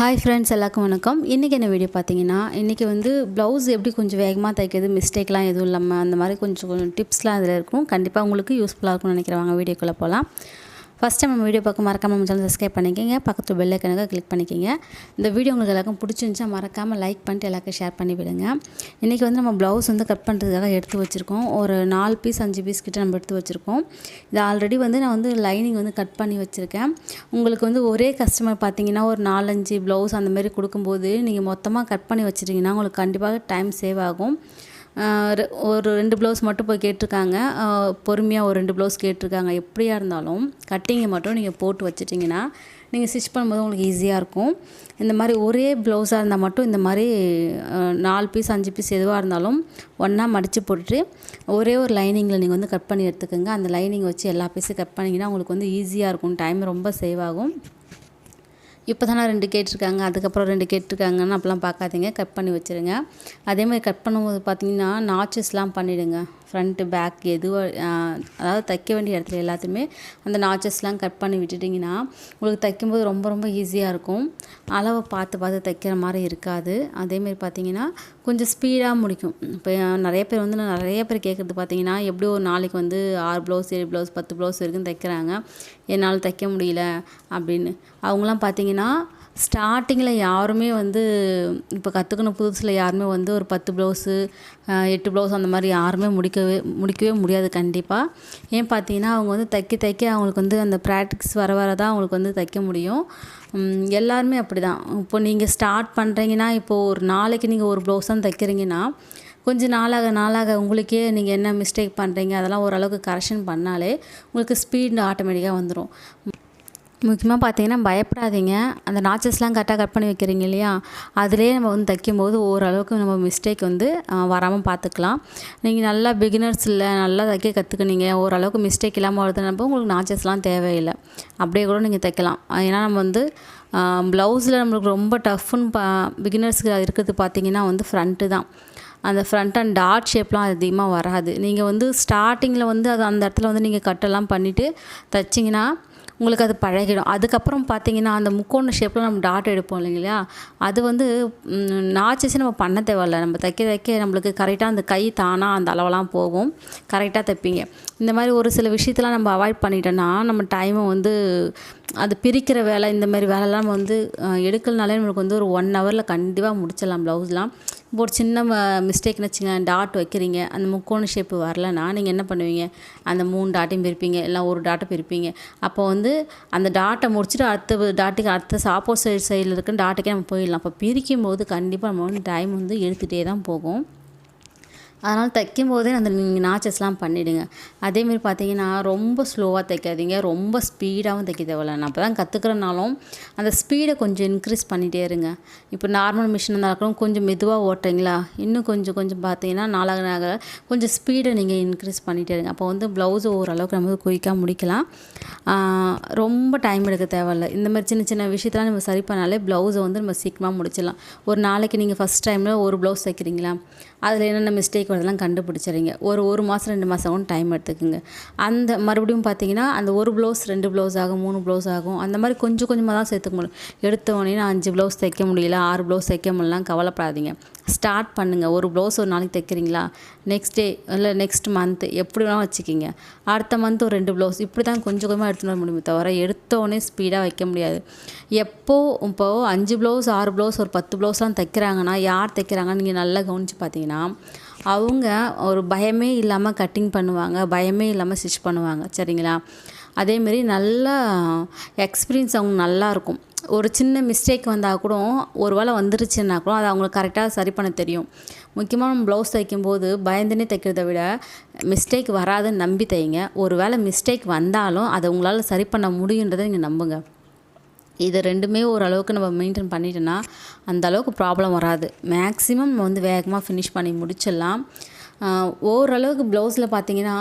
Hi friends எல்லாருக்கும் வணக்கம். இன்றைக்கி என்ன வீடியோ பார்த்தீங்கன்னா இன்றைக்கி வந்து ப்ளவுஸ் எப்படி கொஞ்சம் வேகமாக தைக்கிறது மிஸ்டேக்லாம் எதுவும் இல்லாமல் அந்த மாதிரி கொஞ்சம் கொஞ்சம் டிப்ஸ்லாம் அதில் இருக்கும். கண்டிப்பாக உங்களுக்கு யூஸ்ஃபுல்லாக இருக்கும்னு நினைக்கிறவங்க வீடியோக்குள்ளே போகலாம் ஃபஸ்ட் டைம் நம்ம வீடியோ பார்க்க மறக்காமல் நம்ம சேனல் சப்ஸ்கிரைப் பண்ணிக்கிங்க. பக்கத்து பெல் ஐக்கனுக்கு கிளிக் பண்ணிக்கிங்க. இந்த வீடியோ உங்களுக்கு எல்லாருக்கும் பிடிச்சிருந்துச்சா மறக்காமல் லைக் பண்ணிட்டு எல்லாருக்கும் ஷேர் பண்ணி விடுங்க. இன்றைக்கி வந்து நம்ம ப்ளவுஸ் வந்து கட் பண்ணுறதுக்காக எடுத்து வச்சுருக்கோம். ஒரு நாலு பீஸ் அஞ்சு பீஸ் கிட்டே நம்ம எடுத்து வச்சுருக்கோம். இது ஆல்ரெடி வந்து நான் வந்து லைனிங் வந்து கட் பண்ணி வச்சுருக்கேன். உங்களுக்கு வந்து ஒரே கஸ்டமர் பார்த்தீங்கன்னா ஒரு நாலஞ்சு ப்ளவுஸ் அந்த மாதிரி கொடுக்கும்போது நீங்கள் மொத்தமாக கட் பண்ணி வச்சுட்டிங்கன்னா உங்களுக்கு கண்டிப்பாக டைம் சேவ் ஆகும். ஒரு ரெண்டு ப்ளவுஸ் மட்டும் போய் கேட்டிருக்காங்க. பொறுமையாக ஒரு ரெண்டு ப்ளவுஸ் கேட்டிருக்காங்க. எப்படியா இருந்தாலும் கட்டிங்கை மட்டும் நீங்கள் போட்டு வச்சிட்டிங்கன்னா நீங்கள் ஸ்டிச் பண்ணும்போது உங்களுக்கு ஈஸியாக இருக்கும். இந்த மாதிரி ஒரே ப்ளவுஸாக இருந்தால் மட்டும் இந்த மாதிரி நாலு பீஸ் அஞ்சு பீஸ் எதுவாக இருந்தாலும் ஒன்றா மடித்து போட்டுட்டு ஒரே ஒரு லைனிங்கில் நீங்கள் வந்து கட் பண்ணி எடுத்துக்கோங்க. அந்த லைனிங் வச்சு எல்லா பீஸும் கட் பண்ணிங்கன்னா உங்களுக்கு வந்து ஈஸியாக இருக்கும். டைம் ரொம்ப சேவ் ஆகும். இப்போ தானே ரெண்டு கேட்டிருக்காங்க அதுக்கப்புறம் ரெண்டு கேட்டிருக்காங்கன்னு அப்போலாம் பார்க்காதீங்க. கட் பண்ணி வச்சுருங்க. அதே மாதிரி கட் பண்ணும்போது பார்த்தீங்கன்னா நாச்சஸ்லாம் பண்ணிவிடுங்க ஃப்ரண்ட்டு பேக் எதுவாக அதாவது தைக்க வேண்டிய இடத்துல எல்லாத்தையுமே அந்த நாச்சஸ்லாம் கட் பண்ணி விட்டுட்டிங்கன்னா உங்களுக்கு தைக்கும்போது ரொம்ப ரொம்ப ஈஸியாக இருக்கும். அளவை பார்த்து பார்த்து தைக்கிற மாதிரி இருக்காது. அதேமாரி பார்த்தீங்கன்னா கொஞ்சம் ஸ்பீடாக முடிக்கும். இப்போ நிறைய பேர் வந்து நான் நிறைய பேர் கேட்குறது பார்த்தீங்கன்னா எப்படி ஒரு நாளைக்கு வந்து ஆறு ப்ளவுஸ் ஏழு ப்ளவுஸ் பத்து ப்ளவுஸ் வரைக்கும் தைக்கிறாங்க. என்னால் தைக்க முடியல அப்படின்னு. அவங்களாம் பார்த்தீங்கன்னா ஸ்டார்டிங்கில் யாருமே வந்து இப்போ கற்றுக்கணும் புதுசில் யாருமே வந்து ஒரு பத்து ப்ளவுஸு எட்டு ப்ளவுஸ் அந்த மாதிரி யாருமே முடிக்கவே முடிக்கவே முடியாது கண்டிப்பாக ஏன் பார்த்தீங்கன்னா அவங்க வந்து தைக்க தைக்க அவங்களுக்கு வந்து அந்த ப்ராக்டிக்ஸ் வர வர தான் அவங்களுக்கு வந்து தைக்க முடியும். எல்லாருமே அப்படி தான் இப்போ நீங்கள் ஸ்டார்ட் பண்ணுறீங்கன்னா இப்போது ஒரு நாளைக்கு நீங்கள் ஒரு ப்ளவுஸ் தான் தைக்கிறீங்கன்னா கொஞ்சம் நாளாக நாளாக உங்களுக்கே நீங்கள் என்ன மிஸ்டேக் பண்ணுறீங்க அதெல்லாம் ஓரளவுக்கு கரெக்ஷன் பண்ணாலே உங்களுக்கு ஸ்பீட் ஆட்டோமேட்டிக்காக வந்துடும் முக்கியமாக பார்த்தீங்கன்னா பயப்படாதீங்க. அந்த நாச்சஸ்லாம் கரெக்டாக கட் பண்ணி வைக்கிறீங்க இல்லையா? அதிலே நம்ம வந்து தைக்கும்போது ஓரளவுக்கு நம்ம மிஸ்டேக் வந்து வராமல் பார்த்துக்கலாம். நீங்கள் நல்லா பிகினர்ஸ் இல்லை நல்லா தைக்க கற்றுக்குனீங்க ஓரளவுக்கு மிஸ்டேக் இல்லாமல் வருதுன்னப்போ உங்களுக்கு நாச்சஸ்லாம் தேவையில்லை. அப்படியே கூட நீங்கள் தைக்கலாம். ஏன்னா நம்ம வந்து ப்ளவுஸில் நம்மளுக்கு ரொம்ப டஃப்னு பா பிகினர்ஸுக்கு இருக்கிறது பார்த்தீங்கன்னா வந்து ஃப்ரண்ட்டு தான். அந்த ஃப்ரண்ட் அண்ட் டாட் ஷேப்லாம் அதிகமாக வராது. நீங்கள் வந்து ஸ்டார்டிங்கில் வந்து அது அந்த இடத்துல வந்து நீங்கள் கட்டெல்லாம் பண்ணிவிட்டு தைச்சிங்கன்னா உங்களுக்கு அது பழகிடும். அதுக்கப்புறம் பார்த்தீங்கன்னா அந்த முக்கோண ஷேப்பில் நம்ம டாட் எடுப்போம் இல்லைங்களா? அது வந்து நாச்சஸே நம்ம பண்ண தேவையில்ல. நம்ம தைக்க தைக்க நம்மளுக்கு கரெக்டாக அந்த கை தானாக அந்த அளவெல்லாம் போகும். கரெக்டாக தைப்பீங்க. இந்த மாதிரி ஒரு சில விஷயத்தெல்லாம் நம்ம அவாய்ட் பண்ணிட்டோன்னா நம்ம டைமை வந்து அது பிரிக்கிற வேலை இந்த மாதிரி வேலைலாம் நம்ம வந்து எடுக்கலனாலே நம்மளுக்கு வந்து ஒரு ஒன் ஹவரில் கண்டிப்பாக முடிச்சிடலாம் ப்ளவுஸ்லாம் ஒரு சின்ன மிஸ்டேக்னு வச்சுங்களேன் டாட் வைக்கிறீங்க அந்த முக்கோண ஷேப்பு வரலன்னா நீங்கள் என்ன பண்ணுவீங்க? அந்த மூணு டாட்டையும் பிரிப்பீங்க இல்லை ஒரு டாட்டை பிரிப்பீங்க. அப்போ வந்து அந்த டாட்டை முடிச்சுட்டு அடுத்த டாட்டுக்கு அடுத்த ஆப்போசிட் சைடில் இருக்க டாட்டுக்கே நம்ம போயிடலாம். அப்போ பிரிக்கும் போது கண்டிப்பாக நம்ம வந்து டைம் வந்து எடுத்துகிட்டே தான் போகும். அதனால் தைக்கும் போதே அந்த நீங்கள் நாச்சஸ்லாம் பண்ணிவிடுங்க அதேமாரி பார்த்தீங்கன்னா ரொம்ப ஸ்லோவாக தைக்காதீங்க. ரொம்ப ஸ்பீடாகவும் தைக்க தேவையில்ல நான் அப்போ தான் கற்றுக்கிறனாலும் அந்த ஸ்பீடை கொஞ்சம் இன்க்ரீஸ் பண்ணிகிட்டே இருங்க. இப்போ நார்மல் மிஷின் இருந்தாலும் கொஞ்சம் மெதுவாக ஓட்டுறீங்களா? இன்னும் கொஞ்சம் கொஞ்சம் பார்த்தீங்கன்னா நாளாக நாளாக கொஞ்சம் ஸ்பீடை நீங்கள் இன்க்ரீஸ் பண்ணிகிட்டே இருங்க. அப்போ வந்து ப்ளவுஸ் ஓரளவுக்கு நம்ம வந்து குயிக்காக முடிக்கலாம். ரொம்ப டைம் எடுக்க தேவையில்ல. இந்த மாதிரி சின்ன சின்ன விஷயத்தெல்லாம் நம்ம சரி பண்ணாலே ப்ளவுஸை வந்து நம்ம சீக்கிரமாக முடிச்சிடலாம். ஒரு நாளைக்கு நீங்கள் ஃபஸ்ட் டைமில் ஒரு ப்ளவுஸ் தைக்கிறீங்களா? அதில் என்னென்ன மிஸ்டேக் வருதெல்லாம் கண்டுபிடிச்சிடுங்க ஒரு ஒரு மாதம் ரெண்டு மாதம் கூட டைம் எடுத்துக்கோங்க. அந்த மறுபடியும் பார்த்தீங்கன்னா அந்த ஒரு ப்ளவுஸ் ரெண்டு ப்ளவுஸ் ஆகும் மூணு ப்ளவுஸ் ஆகும். அந்த மாதிரி கொஞ்சம் கொஞ்சமாக தான் சேர்த்துக்க முடியும். எடுத்த உடனே நான் அஞ்சு ப்ளவுஸ் தைக்க முடியல ஆறு ப்ளவுஸ் தைக்க முடியலாம் கவலைப்படாதீங்க. ஸ்டார்ட் பண்ணுங்கள் ஒரு ப்ளவுஸ் ஒரு நாளைக்கு தைக்கிறீங்களா? நெக்ஸ்ட் டே இல்லை நெக்ஸ்ட் மந்த் எப்படி வேணால் வச்சுக்கிங்க. அடுத்த மந்த் ஒரு ரெண்டு ப்ளவுஸ் இப்படி தான் கொஞ்சம் கொஞ்சமாக எடுத்துகிட்டு வர முடியுமே தவிர எடுத்தோடனே ஸ்பீடாக வைக்க முடியாது. எப்போ இப்போது அஞ்சு ப்ளவுஸ் ஆறு ப்ளவுஸ் ஒரு பத்து ப்ளவுஸ்லாம் தைக்கிறாங்கன்னா யார் தைக்கிறாங்கன்னு நீங்கள் நல்லா கவனித்து பார்த்தீங்கன்னா அவங்க ஒரு பயமே இல்லாமல் கட்டிங் பண்ணுவாங்க பயமே இல்லாமல் ஸ்டிச் பண்ணுவாங்க சரிங்களா? அதேமாரி நல்லா எக்ஸ்பீரியன்ஸ் அவங்க நல்லா இருக்கும். ஒரு சின்ன மிஸ்டேக் வந்தால் கூட ஒரு வேளை வந்துருச்சுன்னா கூட அதை அவங்களுக்கு கரெக்டாக சரி பண்ண தெரியும். முக்கியமாக நம்ம ப்ளவுஸ் தைக்கும்போது பயந்துனே தைக்கிறத விட மிஸ்டேக் வராதுன்னு நம்பி தைங்க. ஒரு வேளை மிஸ்டேக் வந்தாலும் அதை உங்களால் சரி பண்ண முடியுன்றதை நீங்கள் நம்புங்க. இது ரெண்டுமே ஓரளவுக்கு நம்ம மெயின்டைன் பண்ணிட்டோன்னா அந்த அளவுக்கு ப்ராப்ளம் வராது. மேக்ஸிமம் நம்ம வந்து வேகமாக ஃபினிஷ் பண்ணி முடிச்சிடலாம். ஓரளவுக்கு ப்ளவுஸில் பார்த்தீங்கன்னா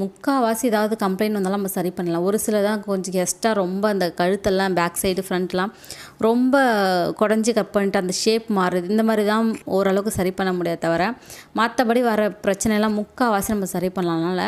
முக்கால்வாசி ஏதாவது கம்ப்ளைண்ட் வந்தாலும் நம்ம சரி பண்ணலாம். ஒரு சில தான் கொஞ்சம் எக்ஸ்ட்ரா ரொம்ப அந்த கழுத்தெல்லாம் பேக் சைடு ஃப்ரண்ட்லாம் ரொம்ப குடஞ்சி கட் பண்ணிட்டு அந்த ஷேப் மாறுது. இந்த மாதிரி தான் ஓரளவுக்கு சரி பண்ண முடியாது தவிர மற்றபடி வர பிரச்சனையெல்லாம் முக்கால்வாசி நம்ம சரி பண்ணலாம்னால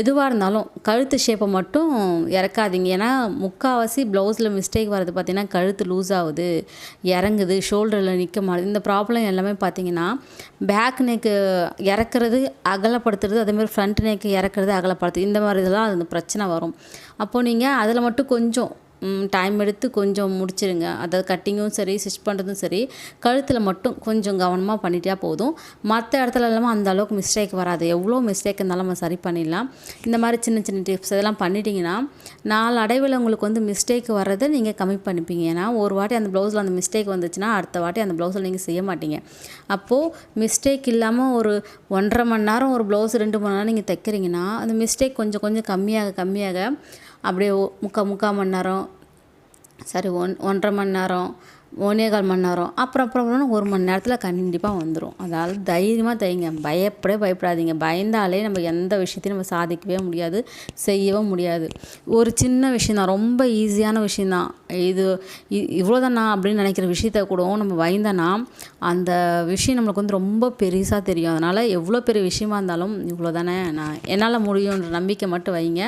எதுவாக இருந்தாலும் கழுத்து ஷேப்பை மட்டும் இறக்காதீங்க. ஏன்னா முக்கால்வாசி ப்ளவுஸில் மிஸ்டேக் வர்றது பார்த்திங்கன்னா கழுத்து லூஸ் ஆகுது இறங்குது ஷோல்டரில் நிற்க மாட்டுது. இந்த ப்ராப்ளம் எல்லாமே பார்த்திங்கன்னா பேக் நெக்கு இறக்குறது அகலப்படுத்துறது அதேமாதிரி ஃப்ரண்ட் நெக்கு இறக்குறது அகலப்படுத்துறது இந்த மாதிரி இதெல்லாம் அது பிரச்சனை வரும். அப்போது நீங்கள் அதில் மட்டும் கொஞ்சம் டைம் எடுத்து கொஞ்சம் முடிச்சிருங்க. அதாவது கட்டிங்கும் சரி ஸ்டிச் பண்ணுறதும் சரி கழுத்தில் மட்டும் கொஞ்சம் கவனமாக பண்ணிட்டா போதும். மற்ற இடத்துல எல்லாமே அந்த அளவுக்கு மிஸ்டேக் வராது. எவ்வளோ மிஸ்டேக் இருந்தாலும் நம்ம சரி பண்ணிடலாம். இந்த மாதிரி சின்ன சின்ன டிப்ஸ் இதெல்லாம் பண்ணிட்டீங்கன்னா நாலு அடைவில் உங்களுக்கு வந்து மிஸ்டேக் வர்றதை நீங்கள் கம்மி பண்ணிப்பீங்க. ஏன்னா ஒரு வாட்டி அந்த ப்ளவுஸில் அந்த மிஸ்டேக் வந்துச்சுன்னா அடுத்த வாட்டி அந்த ப்ளவுஸில் நீங்கள் செய்ய மாட்டீங்க. அப்போது மிஸ்டேக் இல்லாமல் ஒரு ஒன்றரை மணி நேரம் ஒரு ப்ளவுஸ் ரெண்டு மணி நேரம் நீங்கள் தைக்கிறீங்கன்னா அந்த மிஸ்டேக் கொஞ்சம் கொஞ்சம் கம்மியாக கம்மியாக அப்படியே முக்கால் முக்கால் மணி நேரம் சரி ஒன் ஒன்றரை மணி நேரம் ஒன்றே கால் மணி நேரம் அப்புறம் அப்புறம் ஒரு மணி நேரத்தில் கண்டிப்பாக வந்துடும் அதாவது தைரியமாக தைங்க பயப்படவே பயப்படாதீங்க. பயந்தாலே நம்ம எந்த விஷயத்தையும் நம்ம சாதிக்கவே முடியாது செய்யவும் முடியாது. ஒரு சின்ன விஷயந்தான் ரொம்ப ஈஸியான விஷயந்தான் இது இ- இவ்வளோதானா அப்படின்னு நினைக்கிற விஷயத்த கூட நம்ம பயந்தோன்னா அந்த விஷயம் நம்மளுக்கு வந்து ரொம்ப பெருசாக தெரியும். அதனால் எவ்வளோ பெரிய விஷயமா இருந்தாலும் இவ்வளோ தானே நான் என்னால் முடியுன்ற நம்பிக்கை மட்டும் வைங்க.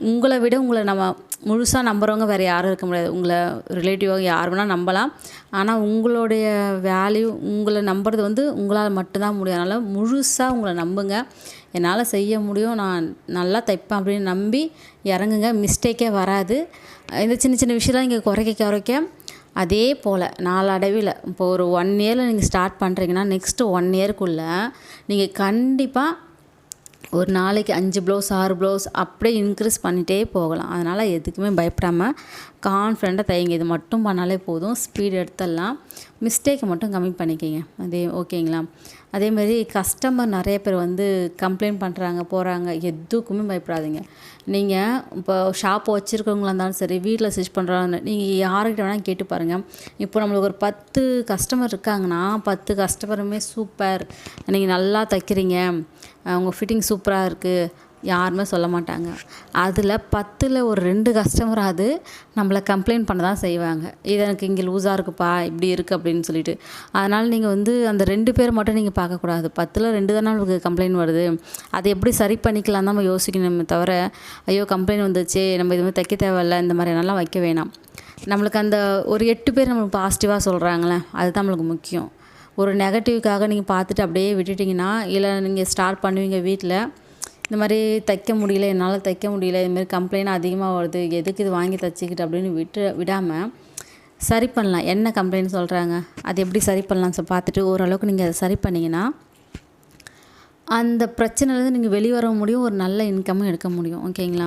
உங்களை விட உங்களை நம்ம முழுசாக நம்புறவங்க வேறு யாரும் இருக்க முடியாது. உங்களை ரிலேட்டிவாக யார் வேணால் நம்பலாம். ஆனால் உங்களுடைய வேல்யூ உங்களை நம்புறது வந்து உங்களால் மட்டும்தான் முடியும். அதனால் முழுசாக உங்களை நம்புங்க. என்னால் செய்ய முடியும். நான் நல்லா தைப்பேன் அப்படின்னு நம்பி இறங்குங்க. மிஸ்டேக்கே வராது. இந்த சின்ன சின்ன விஷயம்லாம் நீங்கள் குறைக்க குறைக்க அதே போல் நாளடைவில் இப்போ ஒரு ஒன் இயரில் நீங்கள் ஸ்டார்ட் பண்ணுறீங்கன்னா நெக்ஸ்ட்டு ஒன் இயர்க்குள்ளே நீங்கள் கண்டிப்பாக ஒரு நாளைக்கு அஞ்சு ப்ளவுஸ் ஆறு ப்ளவுஸ் அப்படியே இன்க்ரீஸ் பண்ணிகிட்டே போகலாம். அதனால் எதுக்குமே பயப்படாமல் கான்ஃபிடண்ட்டாக தைங்க இது மட்டும் பண்ணாலே போதும். ஸ்பீடு எடுத்துடலாம். மிஸ்டேக்கை மட்டும் கம்மி பண்ணிக்கங்க. அதே ஓகேங்களா அதேமாதிரி கஸ்டமர் நிறைய பேர் வந்து கம்ப்ளைண்ட் பண்ணுறாங்க போகிறாங்க எதுக்குமே பயப்படாதீங்க. நீங்கள் இப்போ ஷாப் வச்சுருக்கவங்களா இருந்தாலும் சரி வீட்டில் ஸ்டிச் பண்ணுறாங்க நீங்கள் யாருக்கிட்ட வேணால் கேட்டு பாருங்கள் இப்போ நம்மளுக்கு ஒரு பத்து கஸ்டமர் இருக்காங்கன்னா பத்து கஸ்டமருமே சூப்பர் நீங்கள் நல்லா தைக்கிறீங்க. உங்கள் ஃபிட்டிங் சூப்பராக இருக்குது யாருமே சொல்ல மாட்டாங்க. அதில் பத்தில் ஒரு ரெண்டு கஸ்டமராவது நம்மளை கம்ப்ளைண்ட் பண்ண தான் செய்வாங்க. இது எனக்கு இங்கே லூஸாக இருக்குப்பா இப்படி இருக்குது அப்படின்னு சொல்லிட்டு. அதனால் நீங்கள் வந்து அந்த ரெண்டு பேர் மட்டும் நீங்கள் பார்க்கக்கூடாது பத்தில் ரெண்டு தானே நம்மளுக்கு கம்ப்ளைண்ட் வருது. அதை எப்படி சரி பண்ணிக்கலாம் தான் நம்ம யோசிக்கணுமே தவிர ஐயோ கம்ப்ளைண்ட் வந்துச்சு நம்ம இது மாதிரி தைக்க தேவையில்ல இந்த மாதிரி நல்லா வைக்க வேணாம். நம்மளுக்கு அந்த ஒரு எட்டு பேர் நம்மளுக்கு பாசிட்டிவாக சொல்கிறாங்களே அதுதான் நம்மளுக்கு முக்கியம். ஒரு நெகட்டிவ்க்காக நீங்கள் பார்த்துட்டு அப்படியே விட்டுட்டிங்கன்னா இல்லை நீங்கள் ஸ்டார்ட் பண்ணுவீங்க வீட்டில் இந்த மாதிரி தைக்க முடியல என்னால் தைக்க முடியல இதுமாரி கம்ப்ளைண்ட் அதிகமாக வருது எதுக்கு இது வாங்கி தைச்சிக்கிட்டு அப்படின்னு விட்டு விடாமல் சரி பண்ணலாம். என்ன கம்ப்ளைண்ட் சொல்கிறாங்க அது எப்படி சரி பண்ணலாம் சொல்லி பார்த்துட்டு ஓரளவுக்கு நீங்கள் அதை சரி பண்ணிங்கன்னா அந்த பிரச்சனையிலேருந்து நீங்கள் வெளியே வர முடியும் ஒரு நல்ல இன்கமும் எடுக்க முடியும். ஓகேங்களா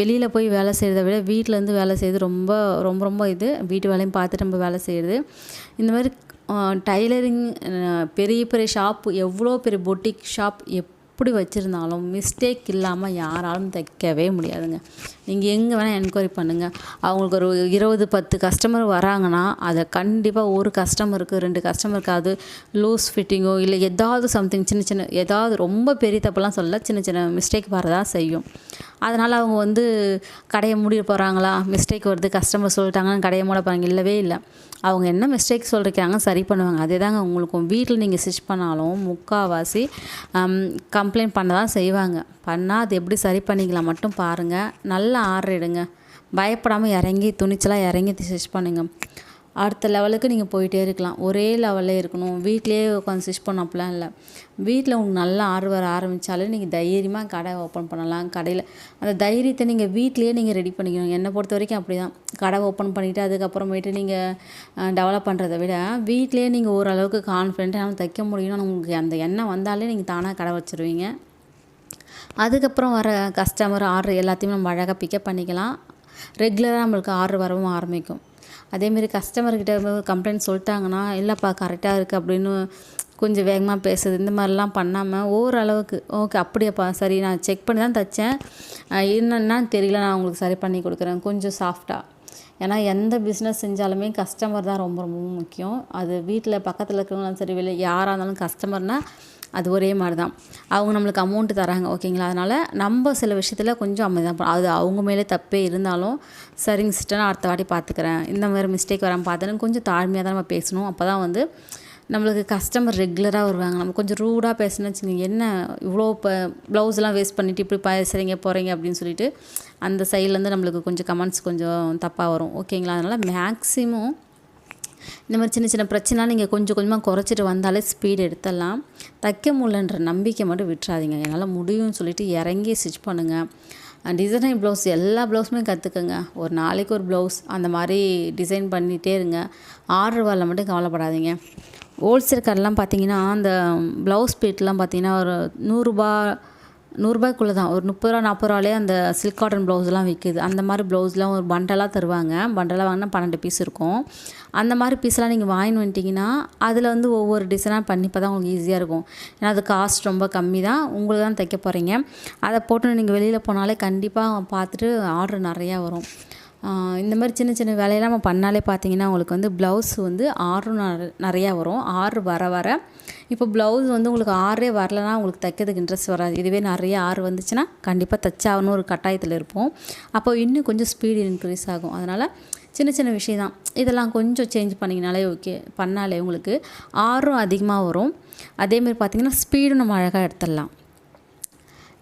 வெளியில் போய் வேலை செய்கிறத விட வீட்டிலேருந்து வேலை செய்கிறது ரொம்ப ரொம்ப ரொம்ப இது. வீட்டு வேலையும் பார்த்துட்டு நம்ம வேலை செய்கிறது இந்த மாதிரி டைலரிங் பெரிய பெரிய ஷாப் எவ்வளோ பெரிய பொட்டிக் ஷாப் எப் எப்படி வச்சுருந்தாலும் மிஸ்டேக் இல்லாமல் யாராலும் தைக்கவே முடியாதுங்க. நீங்கள் எங்கே வேணால் என்கொயரி பண்ணுங்கள் அவங்களுக்கு ஒரு இருபது பத்து கஸ்டமர் வராங்கன்னா அதை கண்டிப்பாக ஒரு கஸ்டமருக்கு ரெண்டு கஸ்டமருக்காவது லூஸ் ஃபிட்டிங்கோ இல்லை ஏதாவது சம்திங் சின்ன சின்ன ஏதாவது ரொம்ப பெரிய தப்பெல்லாம் சொல்ல சின்ன சின்ன மிஸ்டேக் வரதா செய்யும். அதனால் அவங்க வந்து கடையை மூடி போகிறாங்களா மிஸ்டேக் வருது கஸ்டமர் சொல்லிட்டாங்கன்னு கடையை மூட போகிறாங்க இல்லவே இல்லை. அவங்க என்ன மிஸ்டேக் சொல்லிருக்காங்க சரி பண்ணுவாங்க. அதே தாங்க உங்களுக்கும். வீட்டில் நீங்கள் ஸ்டிச் பண்ணாலும் முக்கால்வாசி கம்ப்ளைண்ட் பண்ண தான் செய்வாங்க. பண்ணால் அது எப்படி சரி பண்ணிக்கலாம் மட்டும் பாருங்கள் நல்லா ஆர்டர் எடுங்க பயப்படாமல் இறங்கி துணிச்சலாக இறங்கி ஸ்டிச் பண்ணுங்கள் அடுத்த லெவலுக்கு நீங்கள் போயிட்டே இருக்கலாம். ஒரே லெவல்லே இருக்கணும். வீட்டிலேயே உட்காந்து ஸ்டிச் பண்ண அப்படிலாம் இல்லை. வீட்டில் உங்களுக்கு நல்ல ஆர்வம் வர ஆரம்பித்தாலே நீங்கள் தைரியமாக கடை ஓப்பன் பண்ணலாம். கடையில் அந்த தைரியத்தை நீங்கள் வீட்லேயே நீங்கள் ரெடி பண்ணிக்கணும். என்னை பொறுத்த வரைக்கும் அப்படி தான் கடை ஓப்பன் பண்ணிவிட்டு அதுக்கப்புறமேட்டு நீங்கள் டெவலப் பண்ணுறதை விட வீட்லேயே நீங்கள் ஓரளவுக்கு கான்ஃபிடென்ட்டாக தைக்க முடியும்னு உங்களுக்கு அந்த எண்ணம் வந்தாலே நீங்கள் தானாக கடை வச்சுருவீங்க. அதுக்கப்புறம் வர கஸ்டமர் ஆர்டர் எல்லாத்தையுமே நம்ம அழகாக பிக்கப் பண்ணிக்கலாம். ரெகுலராக நம்மளுக்கு ஆர்டர் வரவும் ஆரம்பிக்கும். அதேமாரி கஸ்டமர்கிட்ட கம்ப்ளைண்ட் சொல்லிட்டாங்கன்னா இல்லைப்பா கரெக்டாக இருக்குது அப்படின்னு கொஞ்சம் வேகமாக பேசுது இந்த மாதிரிலாம் பண்ணாமல் ஓரளவுக்கு ஓகே அப்படியாப்பா சரி நான் செக் பண்ணி தான் தைச்சேன். என்னென்னா தெரியல நான் உங்களுக்கு சரி பண்ணி கொடுக்குறேன். கொஞ்சம் சாஃப்டாக ஏன்னா எந்த பிஸ்னஸ் செஞ்சாலுமே கஸ்டமர் தான் ரொம்ப ரொம்ப முக்கியம். அது வீட்டில் பக்கத்தில் இருக்கிறவங்களும் சரி வெளியே யாராக இருந்தாலும் கஸ்டமர்னால் அது ஒரே மாதிரி தான் அவங்க நம்மளுக்கு அமௌண்ட்டு தராங்க ஓகேங்களா அதனால் நம்ம சில விஷயத்தில் கொஞ்சம் அமைதி தான் அது அவங்க மேலே தப்பே இருந்தாலும் சரிங்க சிஸ்டர் நான் அடுத்த வாட்டி பார்த்துக்கிறேன் இந்த மாதிரி மிஸ்டேக் வராமல் பார்த்தேன்னு கொஞ்சம் தாழ்மையாக தான் நம்ம பேசணும். அப்போ தான் வந்து நம்மளுக்கு கஸ்டமர் ரெகுலராக வருவாங்க. நம்ம கொஞ்சம் ரூடாக பேசணும்னு வச்சுக்கோங்க. என்ன இவ்வளோ இப்போ ப்ளவுஸ்லாம் வேஸ்ட் பண்ணிவிட்டு இப்படி பேசுகிறீங்க போகிறீங்க அப்படின்னு சொல்லிட்டு அந்த சைட்லேருந்து நம்மளுக்கு கொஞ்சம் கமெண்ட்ஸ் கொஞ்சம் தப்பாக வரும் ஓகேங்களா அதனால் மேக்ஸிமம் இந்த மாதிரி சின்ன சின்ன பிரச்சனை நீங்கள் கொஞ்சம் கொஞ்சமாக குறைச்சிட்டு வந்தாலே ஸ்பீடு எடுத்துடலாம். தைக்க முடியலன்ற நம்பிக்கை மட்டும் விட்டுறாதீங்க. என்னால் முடியும்னு சொல்லிட்டு இறங்கி ஸ்டிச் பண்ணுங்கள் டிசைனிங் ப்ளவுஸ் எல்லா ப்ளவுஸுமே கற்றுக்குங்க ஒரு நாளைக்கு ஒரு ப்ளவுஸ் அந்த மாதிரி டிசைன் பண்ணிகிட்டே இருங்க. ஆர்டர் வரல மட்டும் கவலைப்படாதீங்க. ஹோல்சேல் கடைலாம் பார்த்தீங்கன்னா அந்த ப்ளவுஸ் பீட்லாம் பார்த்தீங்கன்னா ஒரு நூறுரூபா நூறுரூபாய்க்குள்ளே தான் ஒரு முப்பது ரூபா நாற்பது ரூபாலே அந்த சில்க் காட்டன் ப்ளவுஸ்லாம் விற்கிது அந்த மாதிரி ப்ளவுஸ்லாம் ஒரு பண்டலாக தருவாங்க. பண்டலாக வாங்கினா பன்னெண்டு பீஸ் இருக்கும். அந்த மாதிரி பீஸ்லாம் நீங்கள் வாங்கின்னு வந்துட்டிங்கன்னா அதில் வந்து ஒவ்வொரு டிசைனாக பண்ணி தான் உங்களுக்கு ஈஸியாக இருக்கும். ஏன்னா அது காஸ்ட் ரொம்ப கம்மி தான் உங்களுக்கு தான் தைக்க போகிறீங்க அதை போட்டு நீங்கள் வெளியில் போனாலே கண்டிப்பாக பார்த்துட்டு ஆர்டர் நிறையா வரும். இந்த மாதிரி சின்ன சின்ன வேலையெல்லாம் நம்ம பண்ணாலே பார்த்தீங்கன்னா உங்களுக்கு வந்து ப்ளவுஸ் வந்து ஆர்டர் நிறையா வரும். ஆறு வர வர. இப்போ ப்ளவுஸ் வந்து உங்களுக்கு ஆறே வரலன்னா உங்களுக்கு தைக்கிறதுக்கு இன்ட்ரெஸ்ட் வராது. இதுவே நிறைய ஆறு வந்துச்சுன்னா கண்டிப்பாக தைச்சாகணும் ஒரு கட்டாயத்தில் இருப்போம். அப்போ இன்னும் கொஞ்சம் ஸ்பீடு இன்க்ரீஸ் ஆகும். அதனால் சின்ன சின்ன விஷயம் தான். இதெல்லாம் கொஞ்சம் சேஞ்ச் பண்ணிங்கனாலே ஓகே பண்ணாலே உங்களுக்கு ஆறும் அதிகமாக வரும். அதேமாரி பார்த்திங்கன்னா ஸ்பீடும் நம்ம அழகாக எடுத்துடலாம்.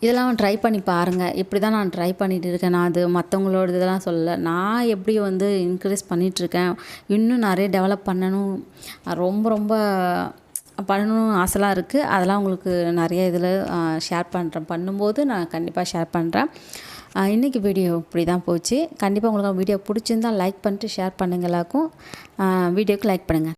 இதெல்லாம் ட்ரை பண்ணி பாருங்கள் இப்படி தான் நான் ட்ரை பண்ணிகிட்டு இருக்கேன். நான் அது மற்றவங்களோட இதெல்லாம் சொல்லலை. நான் எப்படி வந்து இன்க்ரீஸ் பண்ணிகிட்ருக்கேன் இன்னும் நிறைய டெவலப் பண்ணணும். ரொம்ப ரொம்ப பண்ணணும்னு ஆசைலாம் இருக்குது அதெல்லாம் உங்களுக்கு நிறைய இதில் ஷேர் பண்ணுறேன் பண்ணும்போது நான் கண்டிப்பாக ஷேர் பண்ணுறேன் இன்றைக்கி வீடியோ இப்படி தான் போச்சு. கண்டிப்பாக உங்களுக்கு வீடியோ பிடிச்சிருந்தால் லைக் பண்ணிட்டு ஷேர் பண்ணுங்கள் எல்லாருக்கும். வீடியோக்கு லைக் பண்ணுங்கள்